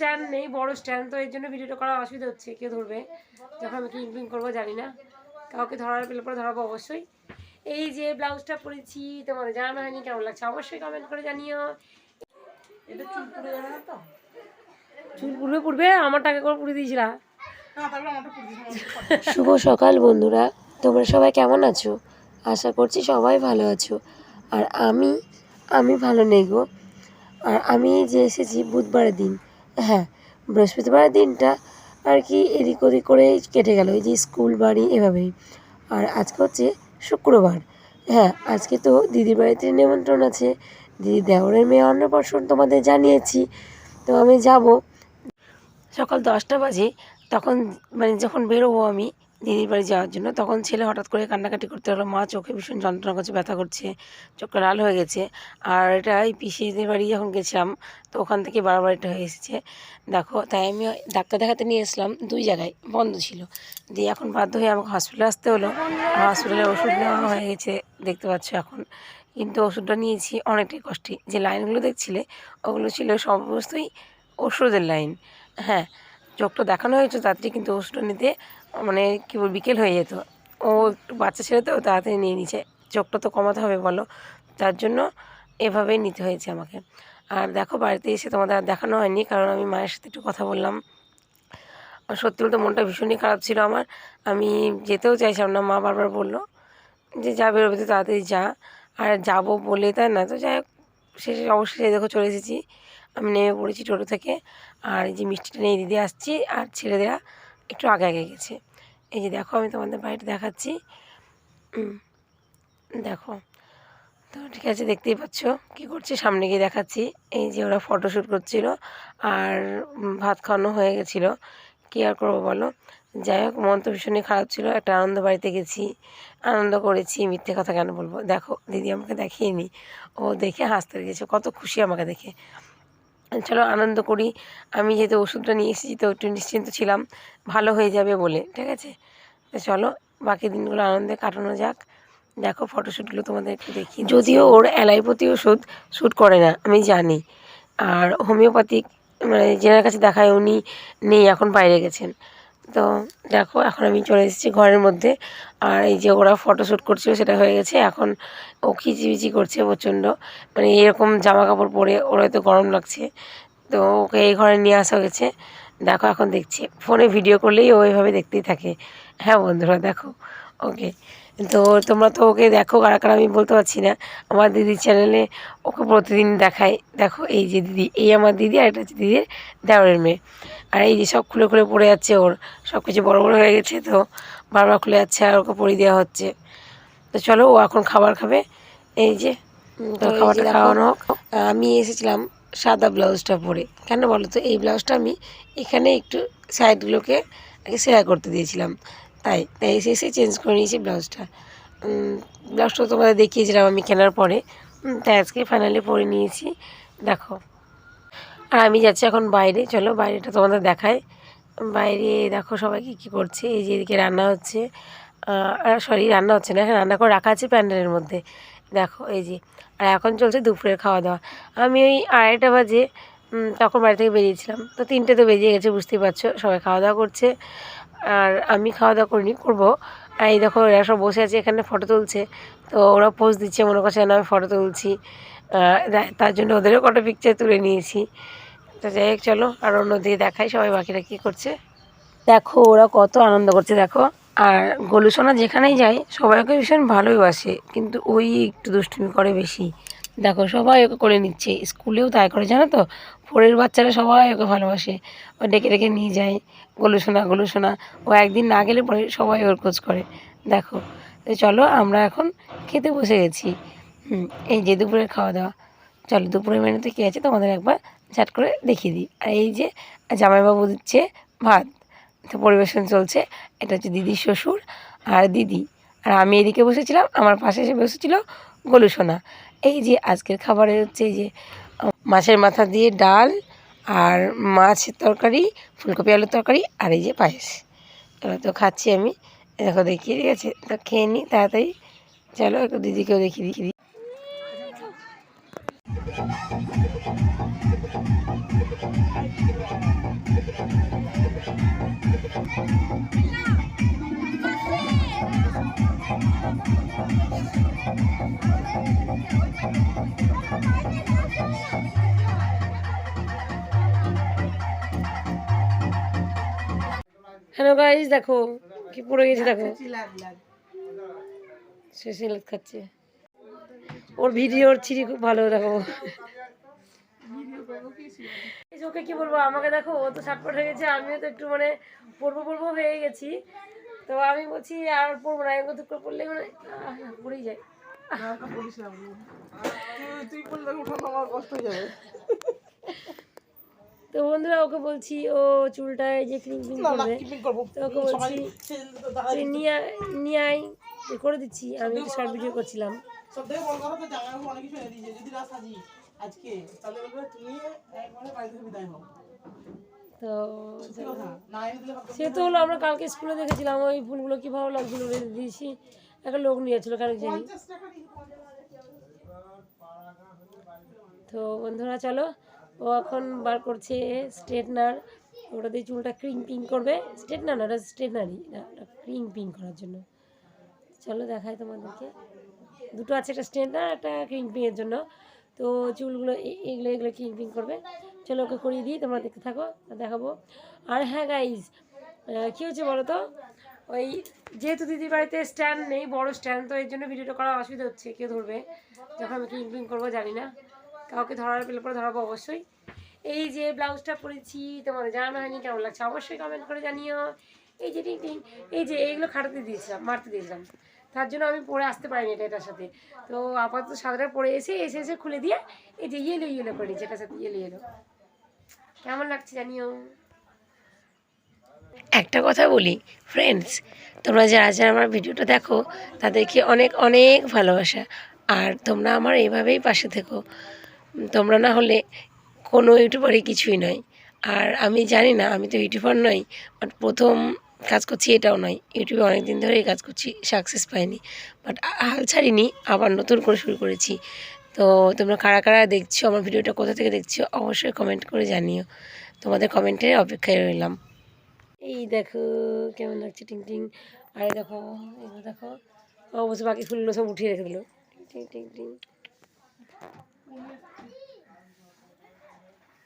Stand নেই বড় stand তো এর জন্য ভিডিওটা করা অসুবিধা হচ্ছে কে ধরবে? যখন আমি ক্লিন করব জানি না। কাউকে ধরার পেলে পরে ধরাবো অবশ্যই। এই যে ব্লাউজটা পরেছি তোমাদের জানানো হয়নি কেমন লাগছে অবশ্যই কমেন্ট করে জানিও। এটা চুল পুড়বে পুড়বে আমার টাকা করে পুড়ে দিয়েছিলা। না তাহলে আমারটা পুড়ে দিয়েছিলাম। শুভ সকাল বন্ধুরা তোমরা সবাই কেমন আছো? আশা করছি সবাই ভালো আছো। আর আমি আমি ভালো নেই গো। আর আমি যে এসেছি বুধবারের দিন হ্যাঁ বৃহস্পতিবারের দিনটা আর কি এদিক ওদিক করে কেটে গেল। এই যে স্কুল বাড়ি এভাবেই। আর আজকে হচ্ছে শুক্রবার। হ্যাঁ আজকে তো দিদির বাড়িতে নিমন্ত্রণ আছে। দিদি দেওরের মেয়ে অন্নপ্রাশন তোমাদের জানিয়েছি। তো আমি যাব। সকাল দশটা বাজে, তখন মানে যখন বেরোবো আমি দিদির বাড়ি যাওয়ার জন্য। তখন ছেলে হঠাৎ করে কান্নাকাটি করতে হলো মা, চোখে ভীষণ যন্ত্রণা করছে, ব্যথা করছে, চোখটা লাল হয়ে গেছে। আর এটা এই পিসিদের বাড়ি যখন গেছিলাম, তো ওখান থেকে বারবার এটা হয়ে এসেছে। দেখো, তাই আমি ডাক্তার দেখাতে নিয়ে এসলাম, দুই জায়গায় বন্ধ ছিল। দিয়ে এখন বাধ্য হয়ে আমাকে হসপিটালে আসতে হলো। হসপিটালে ওষুধ নেওয়া হয়ে গেছে, দেখতে পাচ্ছ এখন। কিন্তু ওষুধটা নিয়েছি অনেকটাই কষ্টে। যে লাইনগুলো দেখছিলে, ওগুলো ছিল সমস্তই ওষুধের লাইন। হ্যাঁ চোখটা দেখানো হয়েছে তাড়াতাড়ি কিন্তু ওষুধটা নিতে মানে কী বল বিকেল হয়ে যেত। ও একটু বাচ্চা ছেলে তো তাড়াতাড়ি নিয়ে নিচ্ছে চোখটা তো কমাতে হবে বলো। তার জন্য এভাবেই নিতে হয়েছে আমাকে। আর দেখো, বাড়িতে এসে তোমাদের আর দেখানো হয়নি, কারণ আমি মায়ের সাথে একটু কথা বললাম। সত্যি বলতে মনটা ভীষণই খারাপ ছিল আমার। আমি যেতেও চাইছিলাম না, মা বারবার বলল যে, যা বেরোবে তো তাড়াতাড়ি যা। আর যাব বলে তাই না, তো যাই হোক, শেষে অবশ্যই দেখো চলে এসেছি। আমি নেমে পড়েছি টোটো থেকে। আর এই যে মিষ্টিটা নিয়ে দিদি আসছি, আর ছেলেদেরা একটু আগে আগে গেছে। এই যে দেখো, আমি তোমাদের বাড়িটা দেখাচ্ছি। দেখো। তো ঠিক আছে, দেখতেই পাচ্ছ কী করছে, সামনে গিয়ে দেখাচ্ছি। এই যে ওরা ফটোশ্যুট করছিল আর ভাত খাওয়ানো হয়ে গেছিল। কী আর করব বলো? যাই হোক, মন তো ভীষণই খারাপ ছিল। একটা আনন্দ বাড়িতে গেছি, আনন্দ করেছি, মিথ্যে কথা কেন বলব? দেখো, দিদি আমাকে দেখিয়ে নি। ও দেখে হাসতে লেগেছে। কত খুশি আমাকে দেখে। চলো আনন্দ করি। আমি যেহেতু ওষুধটা নিয়ে এসেছি, তো একটু নিশ্চিন্ত ছিলাম, ভালো হয়ে যাবে বলে, ঠিক আছে? তো চলো, বাকি দিনগুলো আনন্দে কাটানো যাক। দেখো ফটোশ্যুটগুলো তোমাদের একটু দেখি যদিও ওর অ্যালাইপতি ওষুধ শ্যুট করে না, আমি জানি। আর হোমিওপ্যাথিক মানে যেনার কাছে দেখায় উনি নেই, এখন বাইরে গেছেন। তো দেখো, এখন আমি চলে এসেছি ঘরের মধ্যে। আর এই যে ওরা ফটোশ্যুট করছিল, সেটা হয়ে গেছে। এখন ও খিচিবিচি করছে প্রচণ্ড। মানে এরকম জামা কাপড় পরে ওর হয়তো গরম লাগছে। তো ওকে এই ঘরে নিয়ে আসা হয়েছে। দেখো, এখন দেখছি। ফোনে ভিডিও করলেই ও এইভাবে দেখতেই থাকে। হ্যাঁ বন্ধুরা, দেখো। ওকে তো তোমরা তো ওকে দেখো কারা কারা আমি বলতে পারছি না। আমার দিদির চ্যানেলে ওকে প্রতিদিন দেখাই। দেখো এই যে দিদি এই আমার দিদি আর এটা হচ্ছে দিদির দেওয়ারের মেয়ে। আর এই যে সব খুলে খুলে পড়ে যাচ্ছে ওর। সব কিছু বড়ো বড়ো হয়ে গেছে তো বারবার খুলে যাচ্ছে আর ওকে পরিয়ে দেওয়া হচ্ছে। তো চলো ও এখন খাবার খাবে। এই যে তো খাবারটা খাওয়ানো হোক। আমি এসেছিলাম সাদা ব্লাউজটা পরে। কেন বলো তো? এই ব্লাউজটা আমি এখানে একটু সাইডগুলোকে সেলাই করতে দিয়েছিলাম। তাই তাই এসে এসে চেঞ্জ করে নিয়েছি ব্লাউজটা। ব্লাউজটা তোমাদের দেখিয়েছিলাম আমি কেনার পরে। তাই আজকে ফাইনালি পরে নিয়েছি। দেখো। আর আমি যাচ্ছি এখন বাইরে। চলো বাইরেটা তোমাদের দেখায় বাইরে দেখো সবাই কী করছে। এই যে এদিকে রান্না হচ্ছে। আর সরি রান্না হচ্ছে না রান্না করে রাখা আছে প্যান্ডেলের মধ্যে। দেখো, এই যে। আর এখন চলছে দুপুরের খাওয়া দাওয়া আমি ওই আড়াইটা বাজে তখন বাড়ি থেকে বেরিয়েছিলাম। তো তিনটে তো বেজে গেছে, বুঝতেই পারছ। সবাই খাওয়া দাওয়া করছে। আর আমি খাওয়া দাওয়া করিনি, করব। আর এই দেখো, এরা সব বসে আছে, এখানে ফটো তুলছে। তো ওরা পোজ দিচ্ছে, মনে করছে না, আমি ফটো তুলছি। তার জন্য ওদেরও কটা পিকচার তুলে নিয়েছি। তো যাই হোক, চলো আর অন্যদিকে দেখাই, সবাই বাকিরা কী করছে। দেখো, ওরা কত আনন্দ করছে, দেখো। আর গলুসোনা যেখানেই যায়, সবাই ওকে ভীষণ ভালোই বাসে কিন্তু ওই একটু দুষ্টুমি করে বেশি। দেখো, সবাই ওকে করে নিচ্ছে, স্কুলেও তাই করে, জানো তো? ফোরের বাচ্চারা সবাই ওকে ভালোবাসে। ও ডেকে ডেকে নিয়ে যায় গলুসোনা গলুসোনা ও একদিন না গেলে পরে সবাই ওর খোঁজ করে। দেখো, তো চলো আমরা এখন খেতে বসে গেছি। হুম, এই যে দুপুরের খাওয়া দাওয়া চলো, দুপুরের মেনুতে কী আছে তোমাদের একবার ঝাট করে দেখিয়ে দিই। আর এই যে জামাইবাবু দিচ্ছে ভাত। তো পরিবেশন চলছে। এটা হচ্ছে দিদির শ্বশুর আর দিদি। আর আমি এদিকে বসেছিলাম, আমার পাশে এসে বসেছিল গলুসোনা এই যে আজকের খাবারে হচ্ছে এই যে মাছের মাথা দিয়ে ডাল আর মাছের তরকারি, ফুলকপি, আলুর তরকারি আর এই যে পায়েস। তাহলে তো খাচ্ছি আমি। দেখো, দেখিয়ে ঠিক আছে তো খেয়ে নিই তাড়াতাড়ি। চলো, একটু দিদিকেও দেখিয়ে দিই Thank you. হ্যালো গাইস দেখো কি পড়ে গেছে দেখো। সে খাচ্ছে। ওর ভিডিওর ছিরি খুব ভালো দেখো। ওকে কি বলব? আমাকে দেখো ও তো শার্টপাট হয়ে গেছে আমিও তো একটু মানে পড়ব পড়ব হয়ে গেছি। তো আমি বলছি আর পড়ব না এরকম করে পড়লে মানে পড়েই যায়। তুই- বললে উঠানো আমার কষ্ট হয়ে যাবে। তো বন্ধুরা ওকে বলছি ও চুলটায় যে ক্রিম ক্রিম না না করবে তো ওকে বলছি তুই নিয়ে নিয়ে আয় করে দিচ্ছি আমি একটু শর্ট ভিডিও করছিলাম। তো সে তো হলো আমরা কালকে স্কুলে দেখেছিলাম ওই ফুলগুলো কি ভালো লাগছিল দিয়েছি একটা লোক নিয়েছিল কেন জানি। তো বন্ধুরা চলো ও এখন বার করছে স্ট্রেটনার, ওটা দিয়ে চুলটা ক্রিং পিং করবে। স্ট্রেটনার না, ওটা স্ট্রেটনারই, না, ওটা পিং করার জন্য। চলো দেখাই তোমাদেরকে। দুটো আছে একটা স্ট্রেটনার একটা ক্রিং পিংয়ের জন্য। তো চুলগুলো এগুলো এগুলো ক্রিং পিং করবে। চলো ওকে করিয়ে দিই, তোমরা দেখতে থাকো দেখাবো। আর হ্যাঁ গাইজ কী হচ্ছে বলো তো? ওই যেহেতু দিদির বাড়িতে স্ট্যান্ড নেই, বড় স্ট্যান্ড তো এর জন্য ভিডিওটা করা অসুবিধা হচ্ছে, কেউ ধরবে। যখন আমি ক্রিং পিং করব, জানি না। কাউকে ধরার পেলে পরে ধরাবো অবশ্যই। এই যে ব্লাউজটা পরেছি, তোমাদের জানানো হয়নি, কেমন লাগছে অবশ্যই কমেন্ট করে জানিও। এই যে টিং এই যে এইগুলো খাটাতে দিয়েছিলাম, মারতে দিয়েছিলাম। তার জন্য আমি পরে আসতে পারিনি এটা, এটার সাথে। তো আপাতত সাদাটা পরে এসে এসে এসে খুলে দিয়ে এই যে ইয়েলো ইয়েলো করে নিচ্ছি এটার সাথে ইয়েলো ইয়েলো কেমন লাগছে জানিও? একটা কথা বলি ফ্রেন্ডস তোমরা যারা যারা আমার ভিডিওটা দেখো, তাদেরকে অনেক অনেক ভালোবাসা। আর তোমরা আমার এইভাবেই পাশে থেকো। তোমরা না হলে কোনো ইউটিউবারই কিছুই নয়। আর আমি জানি না, আমি তো ইউটিউবার নই বাট প্রথম কাজ করছি এটাও নয়। ইউটিউবে অনেক দিন ধরেই কাজ করছি সাকসেস পাইনি বাট হাল ছাড়িনি, আবার নতুন করে শুরু করেছি। তো তোমরা কারা কারা দেখছ, আমার ভিডিওটা কোথা থেকে দেখছ, অবশ্যই কমেন্ট করে জানিও। তোমাদের কমেন্টের অপেক্ষায় রইলাম। এই দেখো, কেমন লাগছে, টিং টিং? আর দেখো এগুলো দেখো, অবশ্য বাকি ফুলগুলো সব উঠিয়ে রেখে দিল। টিং টিং টিং। কি বাকি ফুলতে হবে তুলতে হবে এই যে দেখতেছো, এই যে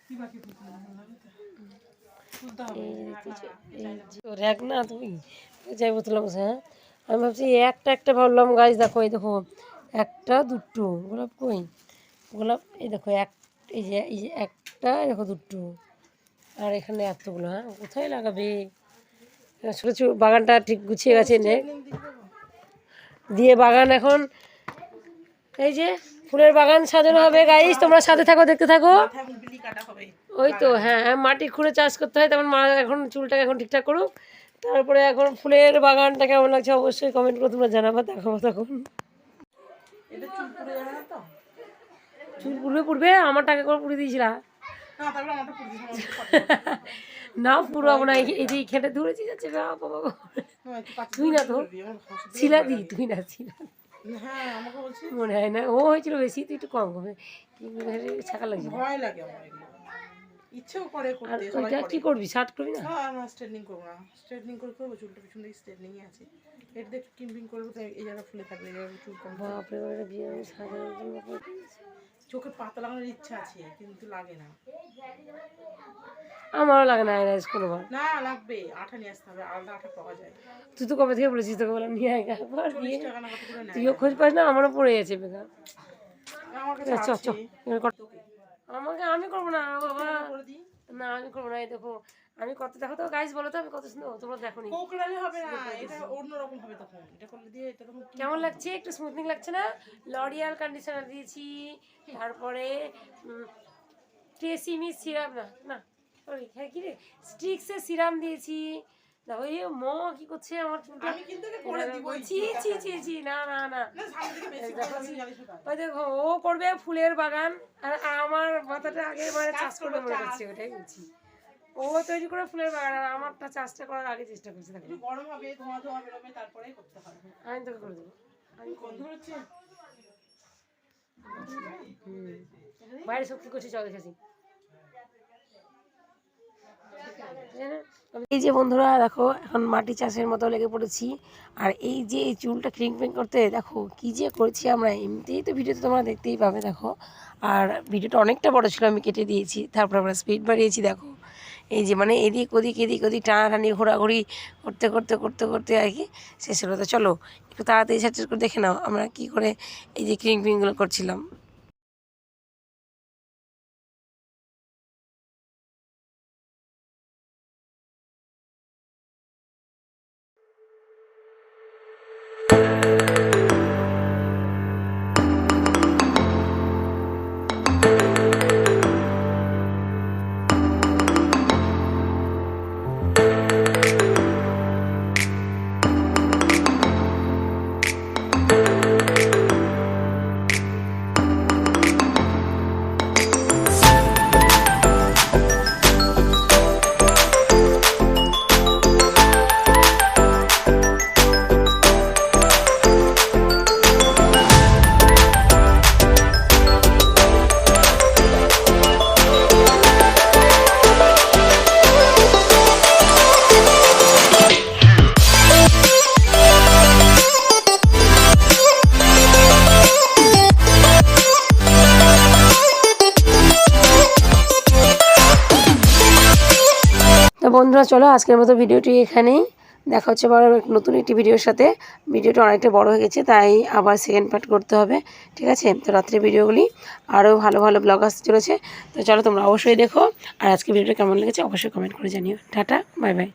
র্যাক না তুমি যাই বোতলাম হ্যাঁ আমি ভাবছি একটা একটা ভাবলাম গাছ দেখো এই দেখো একটা দুটো গোলাপ কই গোলাপ এই দেখো এক এই যে এই যে একটা দেখো দুটো আর এখানে এতগুলো হ্যাঁ কোথায় লাগাবে ছোটো ছোটো বাগানটা ঠিক গুছিয়ে গেছে নে দিয়ে বাগান এখন এই যে ফুলের বাগান সাজানো হবে গাইস তোমরা সাথে থাকো দেখতে থাকো। ওই তো হ্যাঁ হ্যাঁ, মাটি খুঁড়ে চাষ করতে হয় তেমন মা এখন চুলটাকে এখন ঠিকঠাক করুক। তারপরে এখন ফুলের বাগানটা কেমন লাগছে অবশ্যই কমেন্ট করে তোমরা জানাব দেখাবো তখন। চুল পুড়বে পুড়বে আমার টাকা করে পুড়ে দিয়েছিলা। না পুরো না এই- যে খেটে ধরেছি যাচ্ছে হ্যাঁ, তুই না তো ছিলা দি তুই না ছিলা হ্যাঁ আমাকে বলছি মনে হয় না ও হয়েছিল বেশি তুই একটু কম কমে। কিন্তু ছাকা লাগছে। ভয় লাগে ইচ্ছেও করে করতে ওইটা কি করবি শার্ট করবি না? না না স্ট্রেটনিং করব না। স্ট্রেটনিং করে করব চুলটা পিছন দিকে আছে। এটা দিয়ে কিম্পিং করব এই জায়গা ফুলে থাকবে এই জায়গা চুল কম। বাপরে বিয়ে সাজানোর জন্য। চোখে পাতা লাগানোর ইচ্ছা আছে কিন্তু লাগে না। আমারও লাগে না আয়নাইজ করব। না লাগবে আঠা নিয়ে আসতে হবে আলাদা আঠা পাওয়া যায়। তুই তো কবে থেকে বলেছিস তোকে বললাম নিয়ে আয় একবার দিয়ে। নেয়। তুইও খোঁজ পাস না আমারও পড়ে গেছে বেকার। চ চ। আমাকে আমি করব না বাবা। না আমি করব না এই দেখো আমি কত দেখো তো গাইজ বলো তো আমি কত সুন্দর তোমরা দেখো নি কোকড়ালে হবে না এটা অন্যরকম হবে তখন এটা করলে দিয়ে এটা তখন কেমন লাগছে? একটু স্মুথনিং লাগছে না? লরিয়াল কন্ডিশনার দিয়েছি তারপরে ট্রেসিমি সিরাম না না সরি হ্যাঁ কি রে? স্টিক্সের সিরাম দিয়েছি। দেখো এই ম কি করছে আমার চুলটা? আমি কিন্তু করে দিবই ছি ছি ছি ছি না না না। ওই দেখো ও করবে ফুলের বাগান আর আমার মাথাটা আগে মানে চাষ করবে মনে করছে ওটাই বলছি। ও তৈরি করে ফুলের বাগান আর আমারটা চাষটা করার আগে চেষ্টা করছে একটু গরম হবে ধোঁয়া ধোঁয়া বেরোবে তারপরেই করতে হবে। আমি তোকে করে দেবো। আমি গন্ধ হচ্ছে? বাইরে সব কি করছি চল দেখেছি এই যে বন্ধুরা দেখো এখন মাটি চাষের মতো লেগে পড়েছি। আর এই যে এই চুলটা ক্রিং ক্রিং করতে দেখো কি যে করেছি আমরা এমনিতেই তো ভিডিওতে তোমরা দেখতেই পাবে দেখো। আর ভিডিওটা অনেকটা বড় ছিল আমি কেটে দিয়েছি তারপর আমরা স্পিড বাড়িয়েছি দেখো। এই যে মানে এদিক ওদিক এদিক ওদিক টানাটানি, ঘোরাঘুরি করতে করতে করতে করতে আর কি শেষ হলো। তো চলো, একটু তাড়াতাড়ি সার্চ করে দেখে নাও আমরা কি করে এই যে ক্রিং ক্রিংগুলো করছিলাম। বন্ধুরা, চলো আজকের মতো ভিডিওটি এখানেই। দেখা হচ্ছে আবার নতুন একটি ভিডিওর সাথে। ভিডিওটা অনেকটা বড় হয়ে গেছে, তাই আবার সেকেন্ড পার্ট করতে হবে, ঠিক আছে? তো রাত্রে ভিডিওগুলি আরও ভালো ভালো ব্লগ আসতে চলেছে। তো চলো তোমরা অবশ্যই দেখো। আর আজকে ভিডিওটা কেমন লেগেছে অবশ্যই কমেন্ট করে জানিও। Tata bye bye